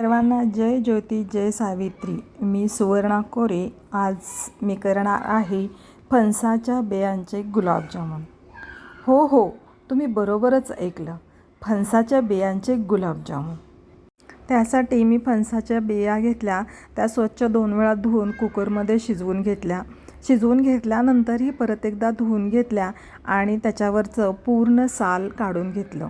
सर्वांना जय ज्योती जय सावित्री. मी सुवर्णा कोरे. आज मी करणार आहे फणसाच्या बियांचे गुलाबजामुन हो हो तुम्ही बरोबरच ऐकलं. फणसाच्या बियांचे गुलाबजामुन त्यासाठी मी फणसाच्या बिया घेतल्या. त्या स्वच्छ दोन वेळा धुवून कुकरमध्ये शिजवून घेतल्या. शिजवून घेतल्यानंतरही परत एकदा धुवून घेतल्या आणि त्याच्यावरचं पूर्ण साल काढून घेतलं.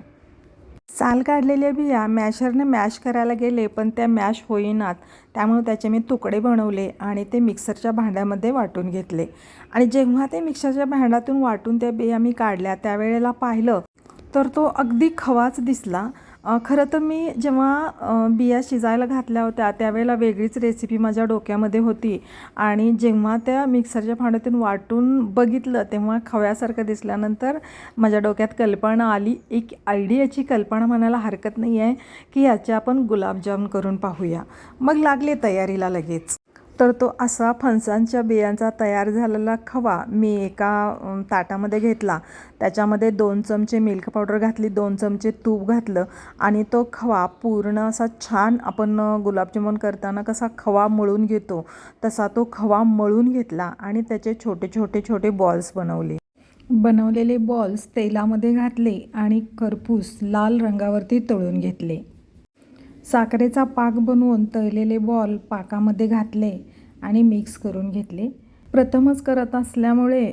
साल काढलेल्या बिया. मॅशरने मॅश करायला गेले पण त्या मॅश होईनात. त्यामुळे त्याचे मी तुकडे बनवले आणि ते मिक्सरच्या भांड्यामध्ये वाटून घेतले. आणि जेव्हा ते मिक्सरच्या भांड्यातून वाटून त्या बिया मी काढल्या त्यावेळेला पाहिलं तर तो अगदी खवाच दिसला. खरं तर मी जेव्हा बिया शिजायला घातल्या होत्या त्यावेळेला वेगळीच रेसिपी माझ्या डोक्यामध्ये होती. आणि जेव्हा त्या मिक्सरच्या भांड्यातून वाटून बघितलं तेव्हा खव्यासारखं दिसल्यानंतर माझ्या डोक्यात कल्पना आली. एक आयडियाची कल्पना म्हणायला हरकत नाही आहे की याचे आपण गुलाबजाम करून पाहूया. मग लागले तयारीला लगेच. तर तो असा फणसांच्या बियांचा तयार झालेला खवा मी एका ताटामध्ये घेतला. त्याच्यामध्ये दोन चमचे मिल्क पावडर घातली दोन चमचे तूप घातलं आणि तो खवा पूर्ण असा छान आपण गुलाबजामुन करताना कसा खवा मळून घेतो तसा तो खवा मळून घेतला आणि त्याचे छोटे छोटे छोटे बॉल्स बनवले. बनवलेले बॉल्स तेलामध्ये घातले आणि खरपूस लाल रंगावरती तळून घेतले. साखरेचा पाक बनवून तळलेले बॉल पाकामध्ये घातले आणि मिक्स करून घेतले. प्रथमच करत असल्यामुळे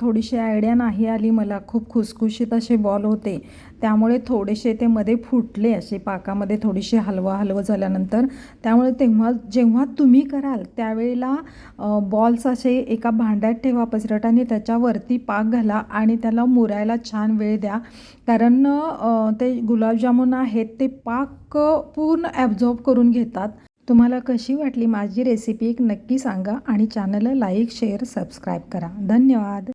थोडीशी आयडिया नाही आली मला. खूप खुसखुशीत असे बॉल होते. त्यामुळे थोडेसे ते मध्ये फुटले. असे पाकामध्ये थोडीशी हलवा हलवं झाल्यानंतर त्यामुळे तेव्हा जेव्हा तुम्ही कराल त्यावेळेला बॉल्स असे एका भांड्यात ठेवा पसरट आणि त्याच्यावरती पाक घाला आणि त्याला मुरायला छान वेळ द्या. कारण ते गुलाबजामुन आहेत ते पाक पूर्ण ॲब्झॉर्ब करून घेतात. तुम्हाला कशी वाटली माझी रेसिपी एक नक्की सांगा आणि चॅनलला लाईक शेअर सबस्क्राईब करा. धन्यवाद.